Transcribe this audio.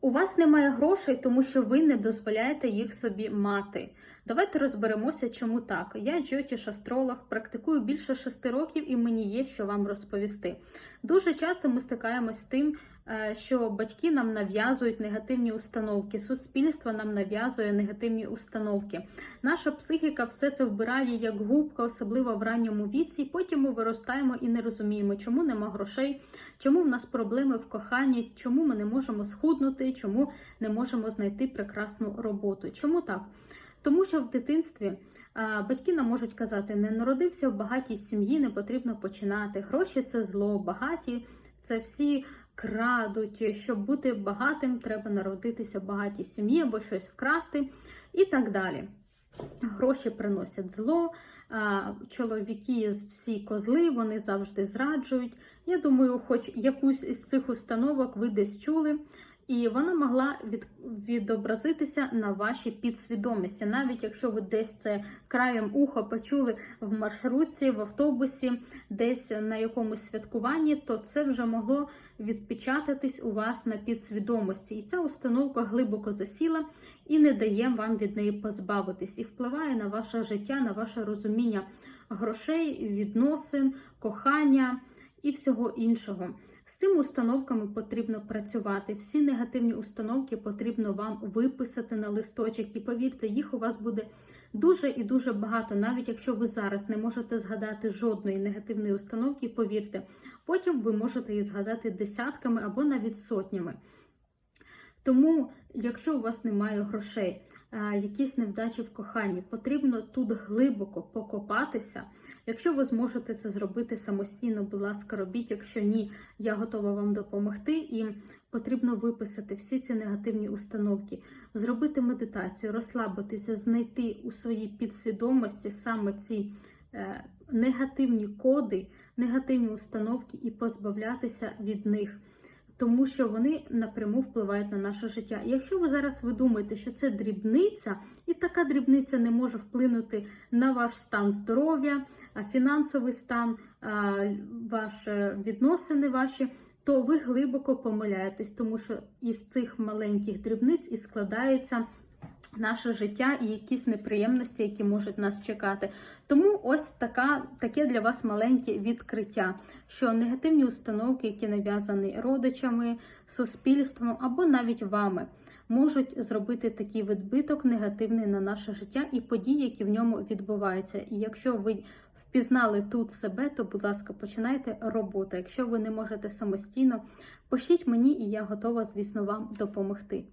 У вас немає грошей, тому що ви не дозволяєте їх собі мати. Давайте розберемося, чому так. Я джотіш астролог, практикую більше шести років, і мені є що вам розповісти. Дуже часто ми стикаємось з тим, е, що батьки нам нав'язують негативні установки, суспільство нам нав'язує негативні установки. Наша психіка все це вбирає як губка, особливо в ранньому віці. і Потім ми виростаємо і не розуміємо, чому нема грошей, чому в нас проблеми в коханні, чому ми не можемо схуднути, чому не можемо знайти прекрасну роботу. Чому так? Тому що в дитинстві батьки нам можуть казати, не народився в багатій сім'ї, не потрібно починати. Гроші це зло, багаті це всі крадуть. Щоб бути багатим, треба народитися в багатій сім'ї або щось вкрасти і так далі. Гроші приносять зло, чоловіки всі козли, вони завжди зраджують. Я думаю, хоч якусь із цих установок ви десь чули. І вона могла від, відобразитися на вашій підсвідомості, навіть якщо ви десь це краєм уха почули в маршрутці, в автобусі, десь на якомусь святкуванні, то це вже могло відпечататись у вас на підсвідомості. І ця установка глибоко засіла і не дає вам від неї позбавитись, і впливає на ваше життя, на ваше розуміння грошей, відносин, кохання і всього іншого. З цими установками потрібно працювати. Всі негативні установки потрібно вам виписати на листочок. І повірте, їх у вас буде дуже і дуже багато. Навіть якщо ви зараз не можете згадати жодної негативної установки, повірте, потім ви можете її згадати десятками або навіть сотнями. Тому, якщо у вас немає грошей, якісь невдачі в коханні, потрібно тут глибоко покопатися. Якщо ви зможете це зробити самостійно, будь ласка, робіть. Якщо ні, я готова вам допомогти. І потрібно виписати всі ці негативні установки, зробити медитацію, розслабитися, знайти у своїй підсвідомості саме ці е, негативні коди, негативні установки і позбавлятися від них тому що вони напряму впливають на наше життя. Якщо ви зараз ви думаєте, що це дрібниця, і така дрібниця не може вплинути на ваш стан здоров'я, фінансовий стан, ваші відносини ваші. То ви глибоко помиляєтесь, тому що із цих маленьких дрібниць і складається наше життя і якісь неприємності, які можуть нас чекати. Тому ось така, таке для вас маленьке відкриття, що негативні установки, які нав'язані родичами, суспільством або навіть вами, можуть зробити такий відбиток негативний на наше життя і події, які в ньому відбуваються. І якщо ви впізнали тут себе, то, будь ласка, починайте роботу. Якщо ви не можете самостійно, пишіть мені, і я готова, звісно, вам допомогти.